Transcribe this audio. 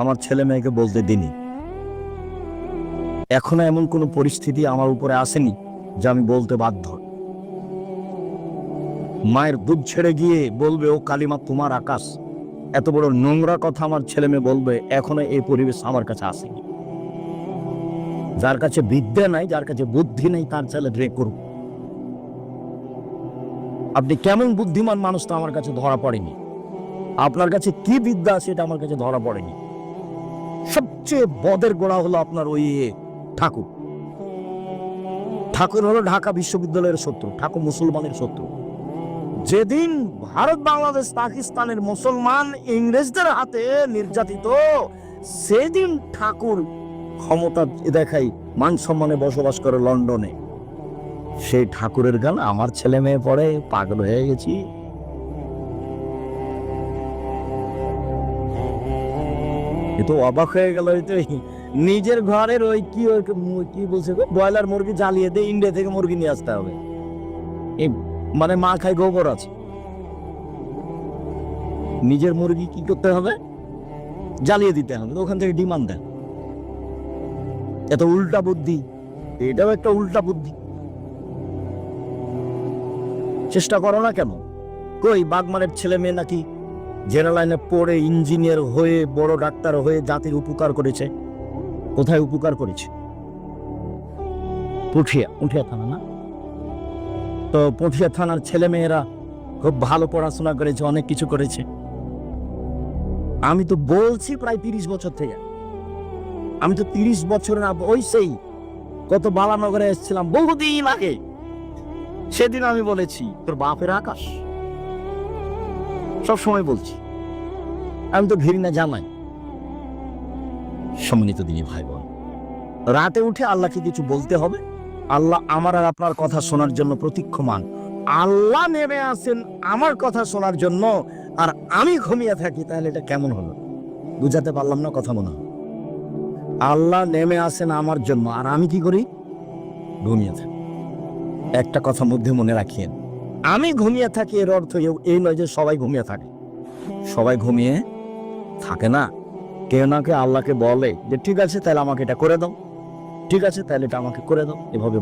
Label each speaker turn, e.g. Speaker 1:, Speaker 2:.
Speaker 1: আমার ছেলে মেয়েকে বলতে দিনি। এখনও এমন কোনো পরিস্থিতি আমার উপরে আসেনি যে আমি বলতে বাধ্য। মায়ের দুধ ছেড়ে গিয়ে বলবে, ও কালিমা, তোমার আকাশ। এত বড় নোংরা কথা আমার ছেলে মেয়ে বলবে, এখনও এই পরিবেশ আমার কাছে আসেনি। যার কাছে বিদ্যা নাই, যার কাছে বুদ্ধি নেই, তার ছেলে ড্রে করুক। আপনি কেমন বুদ্ধিমান মানুষ তো আমার কাছে ধরা পড়েনি। আপনার কাছে কি বিদ্যা আছে এটা আমার কাছে ধরা পড়েনি। সবচেয়ে বদের গোড়া হলো আপনার ওই ঠাকুর। ঠাকুর হলো ঢাকা বিশ্ববিদ্যালয়ের শত্রু, ঠাকুর মুসলমানের শত্রু। যেদিন ভারত, বাংলাদেশ, পাকিস্তানের মুসলমান ইংরেজদের হাতে নির্যাতিত, সেদিন ঠাকুর ক্ষমতা দেখাই মান সম্মানে বসবাস করে লন্ডনে। সেই ঠাকুরের গান, আমার ছেলে মেয়ে পড়ে, পাগল হয়ে গেছি। তো অবাক হয়ে গেল তো নিজের ঘরের ওই কি ওই কি বলছে ব্রয়লার মুরগি জ্বালিয়ে দিয়ে ইন্ডিয়া থেকে মুরগি নিয়ে আসতে হবে। এই মানে মা খায় গোবর আছে। নিজের মুরগি কি করতে হবে? জ্বালিয়ে দিতে হবে। ওখান থেকে ডিমান্ড দেয়। এত উল্টা বুদ্ধি। এটাও একটা উল্টা বুদ্ধি। চেষ্টা করো না কেন? কই বাগমানের ছেলে মেয়ে নাকি জেনারেল লাইনে পড়ে ইঞ্জিনিয়ার হয়ে, বড় ডাক্তার হয়ে জাতির উপকার করেছে। কোথায় উপকার করেছে? পুঠিয়া পুঠিয়া থানা না? তো পুঠিয়া থানার ছেলে মেয়েরা খুব ভালো পড়াশোনা করেছে, অনেক কিছু করেছে। আমি তো বলছি প্রায় তিরিশ বছর থেকে। আমি তো তিরিশ বছর না ওই সেই, কত বালানগরে এসেছিলাম বহুদিন আগে। সেদিন আমি বলেছি, তোর বাপের আকাশ? সব সময় বলছি। আমি তো ঘৃণা জানাই সম্মানিত দিনী ভাই বোন রাতে উঠে আল্লাহকে কিছু বলতে হবে। আল্লাহ আমার আর আপনার কথা শোনার জন্য প্রতীক্ষমান। আল্লাহ নেমে আসেন আমার কথা শোনার জন্য আর আমি ঘুমিয়ে থাকি, তাহলে এটা কেমন হলো? বুঝাতে পারলাম না কথা মনে হয়। আল্লাহ নেমে আসেন আমার জন্য, আর আমি কি করি? ঘুমিয়ে থাকি। একটা কথা মধ্যে মনে রাখিয়েন। আমি ঘুমিয়ে থাকি এর অর্থ এই নয় যে সবাই ঘুমিয়ে থাকে। সবাই ঘুমিয়ে থাকে না। কেউ না কে আল্লাহকে বলে যে, ঠিক আছে, তাহলে আমাকে এটা করে দাও। ঠিক আছে, তাহলে এটা আমাকে করে দাও। এভাবে